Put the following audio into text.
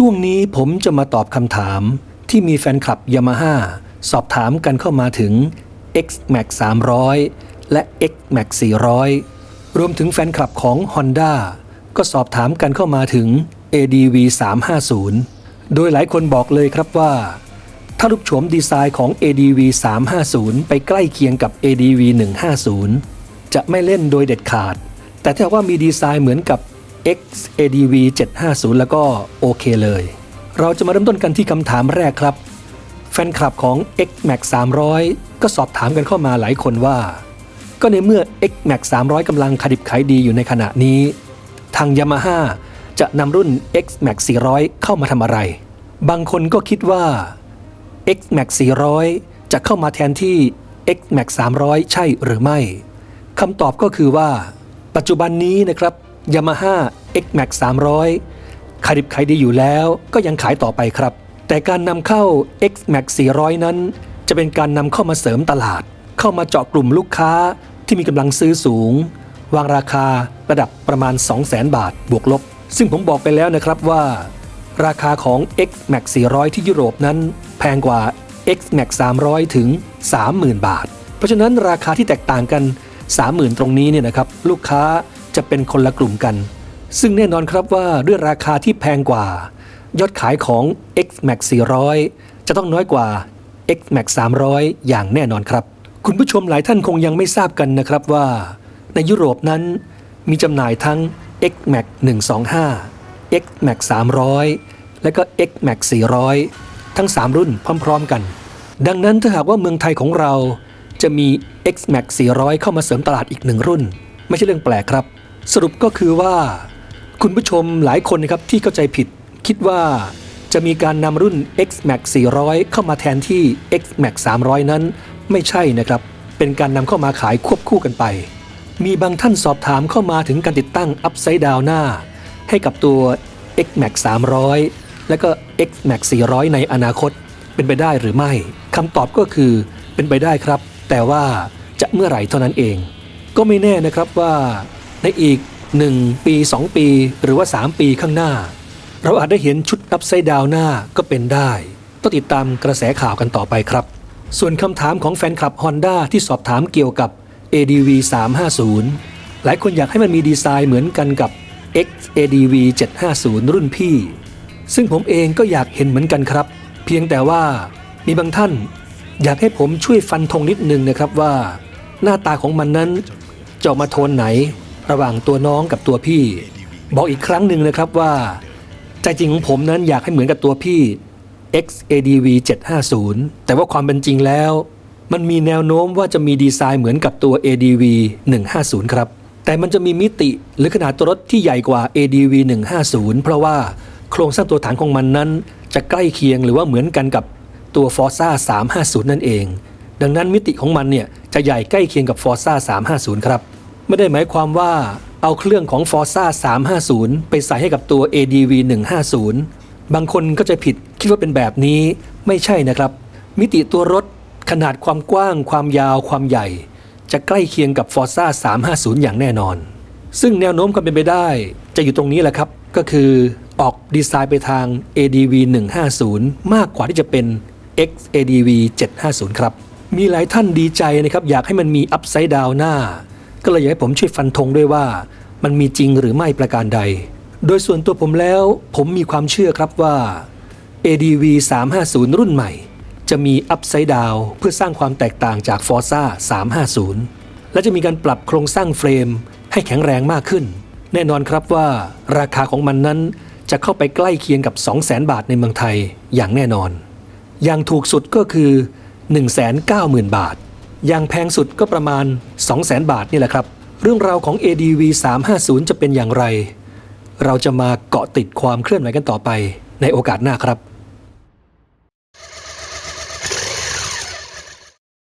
ช่วงนี้ผมจะมาตอบคำถามที่มีแฟนคลับยามาฮ่าสอบถามกันเข้ามาถึง X Max 300 และ X Max 400 รวมถึงแฟนคลับของ Honda ก็สอบถามกันเข้ามาถึง ADV 350 โดยหลายคนบอกเลยครับว่า ถ้ารูปโฉมดีไซน์ของ ADV 350 ไปใกล้เคียงกับ ADV 150 จะไม่เล่นโดยเด็ดขาด แต่ถ้าว่ามีดีไซน์เหมือนกับ X ADV 750 แล้วก็โอเคเลย เราจะมาเริ่มต้นกันที่คำถามแรกครับ แฟนคลับของ X Max 300 ก็สอบถามกันเข้ามาหลายคนว่า ก็ในเมื่อ X Max 300กำลังขดิบขายดีอยู่ในขณะนี้ ทาง Yamaha จะนำรุ่น X Max 400 เข้ามาทำอะไร บางคนก็คิดว่า X Max 400 จะเข้ามาแทนที่ X Max 300 ใช่หรือไม่คำตอบก็คือว่า ปัจจุบันนี้นะครับ Yamaha X Max 300 ขายดิบขายดีอยู่แล้วก็ยังขายต่อไปครับ แต่การนำเข้า X Max 400 นั้น จะเป็นการนำเข้ามาเสริมตลาด เข้ามาเจาะกลุ่มลูกค้าที่มีกำลังซื้อสูง วางราคาระดับประมาณ 200,000 บาทบวกลบ ซึ่งผมบอกไปแล้วนะครับว่า ราคาของ X Max 400 ที่ยุโรปนั้นแพงกว่า X Max 300 ถึง 30,000 บาท เพราะฉะนั้นราคาที่แตกต่างกัน 30,000 ตรงนี้เนี่ยนะครับ ลูกค้า จะเป็นคนละกลุ่มกัน ซึ่งแน่นอนครับว่าด้วยราคาที่แพงกว่า ยอดขายของ X Max 400 จะต้องน้อยกว่า X Max 300 อย่างแน่นอนครับ คุณผู้ชมหลายท่านคงยังไม่ทราบกันนะครับว่า ในยุโรปนั้นมีจำหน่ายทั้ง X Max 125 X Max 300 และก็ X Max 400 ทั้ง 3 รุ่นพร้อม ๆ กัน ดังนั้นถ้าหากว่าเมืองไทยของเราจะมี X Max 400 เข้ามาเสริมตลาดอีกหนึ่งรุ่น ไม่ใช่เรื่องแปลกครับ สรุปก็คือว่า คุณผู้ชมหลายคนนะครับที่เข้าใจผิด คิดว่าจะมีการนำรุ่น X Max 400 เข้ามาแทนที่ X Max 300 นั้น ไม่ใช่นะครับ เป็นการนำเข้ามาขายควบคู่กันไป มีบางท่านสอบถามเข้ามาถึงการติดตั้ง Upside Down หน้า ให้กับตัว X Max 300 และก็ X Max 400 ในอนาคต เป็นไปได้หรือไม่คำตอบก็คือเป็นไปได้ครับ แต่ว่าจะเมื่อไหร่เท่านั้นเอง ก็ไม่แน่นะครับว่า ในอีก 1 ปี 2 ปี หรือว่า 3 ปีข้างหน้า เราอาจได้เห็นชุด Upside Down หน้าก็เป็นได้ ต้องติดตามกระแสข่าวกันต่อไปครับ ส่วนคำถามของแฟนคลับ Honda ที่สอบถามเกี่ยวกับ ADV 350 หลายคนอยากให้มันมีดีไซน์เหมือนกันกับ X ADV 750 รุ่นพี่ ซึ่งผมเองก็อยากเห็นเหมือนกันครับ เพียงแต่ว่ามีบางท่าน อยากให้ผมช่วยฟันธงนิดนึงนะครับว่า หน้าตาของมันนั้นจะออกมาโทนไหน ระหว่างตัวน้องกับตัวพี่ บอกอีกครั้งหนึ่งนะครับว่า ใจจริงของผมนั้นอยากให้เหมือนกับตัวพี่ XADV 750 แต่ว่าความเป็นจริงแล้ว มันมีแนวโน้มว่าจะมีดีไซน์เหมือนกับตัว ADV 150 ครับ แต่มันจะมีมิติหรือขนาดตัวรถที่ใหญ่กว่า ADV 150 เพราะว่าโครงสร้างตัวฐานของมันนั้น จะใกล้เคียงหรือว่าเหมือนกันกับตัว Forza 350 นั่นเอง ดังนั้นมิติของมันเนี่ยจะใหญ่ใกล้เคียงกับ Forza 350 ครับ ไม่ได้หมายความว่าเอาเครื่องของ Forza 350 ไปใส่ให้กับตัว ADV 150 บางคนก็จะผิดคิดว่าเป็นแบบนี้ไม่ใช่นะครับ มิติตัวรถขนาดความกว้าง ความยาวความใหญ่ จะใกล้เคียงกับ Forza 350 อย่างแน่นอน ซึ่งแนวโน้มความเป็นไปได้ จะอยู่ตรงนี้แหละครับ ก็คือออกดีไซน์ไปทาง ADV 150 มากกว่าที่จะเป็น X ADV 750 ครับ มีหลายท่านดีใจนะครับ อยากให้มันมี Upside Down หน้า ก็เลยอยากให้ผมช่วยฟันธงด้วยว่า มันมีจริงหรือไม่ประการใด โดยส่วนตัวผมแล้วผมมีความเชื่อครับว่า ADV 350 รุ่นใหม่ จะมี Upside Down เพื่อสร้างความแตกต่างจาก Forza 350 และจะมีการปรับโครงสร้างเฟรมให้แข็งแรงมากขึ้น แน่นอนครับว่าราคาของมันนั้นจะเข้าไปใกล้เคียงกับ 200,000 บาทในเมืองไทยอย่างแน่นอน อย่างถูกสุดก็คือ 190,000 บาท อย่างแพงสุดก็ประมาณ 200,000 บาทนี่แหละครับ เรื่องราวของ ADV 350 จะเป็นอย่างไร เราจะมาเกาะติดความเคลื่อนไหวกันต่อไปในโอกาสหน้าครับ